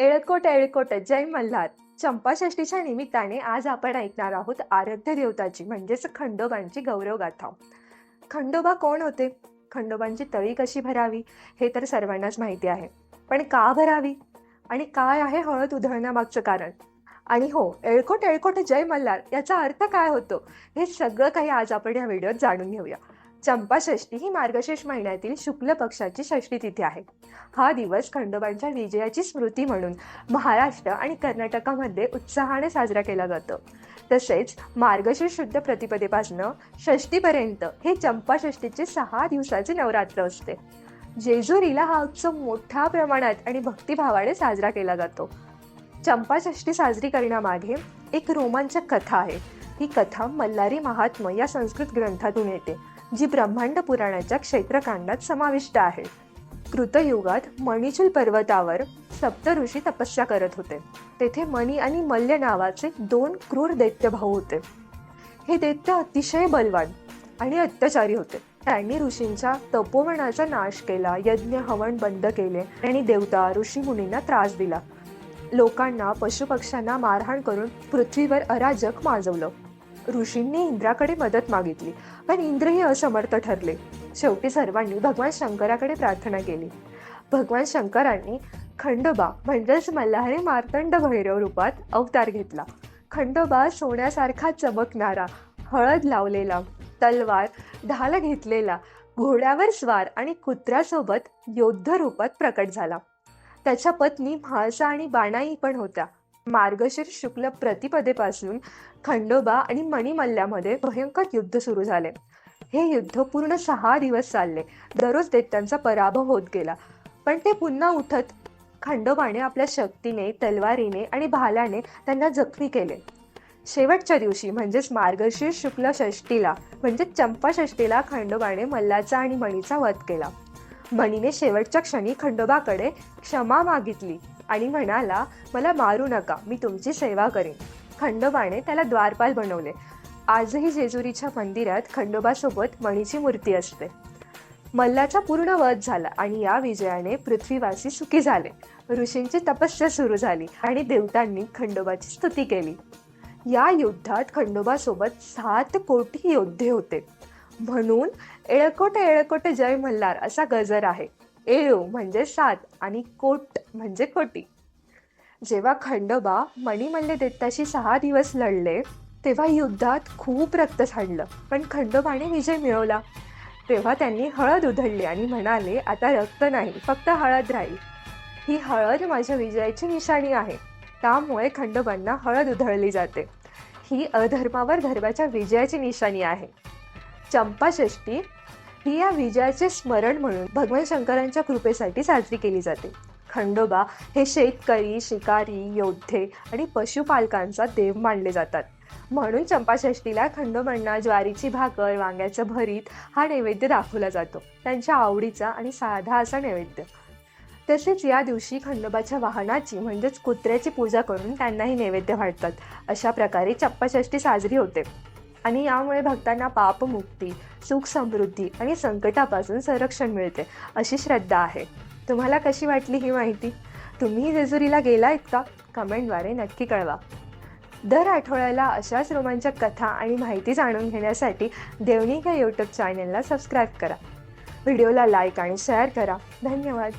एळकोट एळकोट जय मल्हार. चंपाषष्ठीच्या निमित्ताने आज आपण ऐकणार आहोत आराध्य देवताची म्हणजेच खंडोबांची गौरवगाथा. खंडोबा कोण होते? खंडोबांची तळी कशी भरावी? हे तर सर्वांनाच माहिती आहे. पण का भरावी? आणि काय आहे हळद उधळण्यामागचं कारण? आणि हो एळकोट एळकोट जय मल्हार याचा अर्थ काय होतो? हे सगळं काही आज आपण या व्हिडिओत जाणून घेऊया. चंपाषष्ठी ही मार्गशीर्ष महिन्यातील शुक्ल पक्षाची षष्ठी तिथी आहे. हा दिवस खंडोबांच्या विजयाची स्मृती म्हणून महाराष्ट्र आणि कर्नाटकामध्ये उत्साहाने साजरा केला जातो. तसेच मार्गशीर्ष शुद्ध प्रतिपदेपासनं षष्टीपर्यंत हे चंपाषष्ठीचे सहा दिवसाचे नवरात्र असते. जेजुरीला हा उत्सव मोठ्या प्रमाणात आणि भक्तिभावाने साजरा केला जातो. चंपाषष्ठी साजरी करण्यामागे एक रोमांचक कथा आहे. ही कथा मल्हारी महात्म या संस्कृत ग्रंथातून येते. जी ब्रह्मांड पुराणाच्या क्षेत्रकांडात समाविष्ट आहे. कृतयुगात मणिचूल पर्वतावर सप्त ऋषी तपस्या करत होते. तेथे मणी आणि मल्य नावाचे दोन क्रूर दैत्य भाऊ होते. हे दैत्य अतिशय बलवान आणि अत्याचारी होते. त्यांनी ऋषींच्या तपोवनाचा नाश केला यज्ञ हवन बंद केले आणि देवता ऋषी मुनींना त्रास दिला. लोकांना पशुपक्ष्यांना मारहाण करून पृथ्वीवर अराजक माजवलं. ऋषींनी इंद्राकडे मदत मागितली पण इंद्रही असमर्थ ठरले. शेवटी सर्वांनी भगवान शंकराकडे प्रार्थना केली. भगवान शंकरांनी खंडोबा म्हणजेच मल्हारी मार्तंड भैरव रूपात अवतार घेतला. खंडोबा सोन्यासारखा चमकणारा हळद लावलेला तलवार ढाल घेतलेला घोड्यावर स्वार आणि कुत्र्यासोबत योद्ध रूपात प्रकट झाला. त्याच्या पत्नी म्हाळसा आणि बाणाई पण होत्या. मार्गशीर्ष शुक्ल प्रतिपदेपासून खंडोबा आणि मणिमल्ल्यामध्ये भयंकर युद्ध सुरू झाले. हे युद्ध पूर्ण सहा दिवस चालले. दररोज दैत्यांचा पराभव होत गेला. पण ते पुन्हा उठत खंडोबाने आपल्या शक्तीने तलवारीने आणि भाल्याने त्यांना जखमी केले. शेवटच्या दिवशी म्हणजेच मार्गशीर्ष शुक्ल षष्टीला म्हणजे चंपा षष्टीला खंडोबाने मल्लाचा आणि मणीचा वध केला. मणीने शेवटच्या क्षणी खंडोबाकडे क्षमा मागितली आणि म्हणाला मला मारू नका मी तुमची सेवा करेन. खंडोबाने त्याला द्वारपाल बनवले. आजही जेजुरीच्या मंदिरात खंडोबासोबत मणीची मूर्ती असते. मल्लाचा पूर्ण वध झाला आणि या विजयाने पृथ्वीवासी सुखी झाले. ऋषींची तपस्या सुरू झाली आणि देवतांनी खंडोबाची स्तुती केली. या युद्धात खंडोबासोबत सात कोटी योद्धे होते. म्हणून एळकोट एळकोट जय मल्हार असा गजर आहे. एळू म्हणजे सात आणि कोट म्हणजे कोटी. जेव्हा खंडोबा मणिमल्ले देत्ताशी सहा दिवस लढले तेव्हा युद्धात खूप रक्त सांडलं पण खंडोबाने विजय मिळवला. तेव्हा त्यांनी हळद उधळली आणि म्हणाले आता रक्त नाही फक्त हळद राहील. ही हळद माझ्या विजयाची निशाणी आहे. त्यामुळे खंडोबांना हळद उधळली जाते. ही अधर्मावर धर्माच्या विजयाची निशाणी आहे. चंपाषष्ठी ही या विजयाचे स्मरण म्हणून भगवान शंकरांच्या कृपेसाठी साजरी केली जाते. खंडोबा हे शेतकरी शिकारी योद्धे आणि पशुपालकांचा देव मानले जातात. म्हणून चंपाषष्ठीला खंडोबांना ज्वारीची भाकर वांग्याचं भरीत हा नैवेद्य दाखवला जातो. त्यांच्या आवडीचा आणि साधा असा नैवेद्य. तसेच या दिवशी खंडोबाच्या वाहनाची म्हणजेच कुत्र्याची पूजा करून त्यांनाही नैवेद्य वाटतात अशा प्रकारे चप्पाषष्टी साजरी होते. आणि यामुळे भक्तांना पापमुक्ती सुख समृद्धी आणि संकटापासून संरक्षण मिळते अशी श्रद्धा आहे. तुम्हाला कशी वाटली ही माहिती? तुम्ही जेजुरीला गेलायत का? कमेंटद्वारे नक्की कळवा. दर आठवड्याला अशाच रोमांचक कथा आणि माहिती जाणून घेण्यासाठी देवणी या यूट्यूब चॅनेलला सबस्क्राईब करा. व्हिडिओला लाईक आणि शेअर करा. धन्यवाद.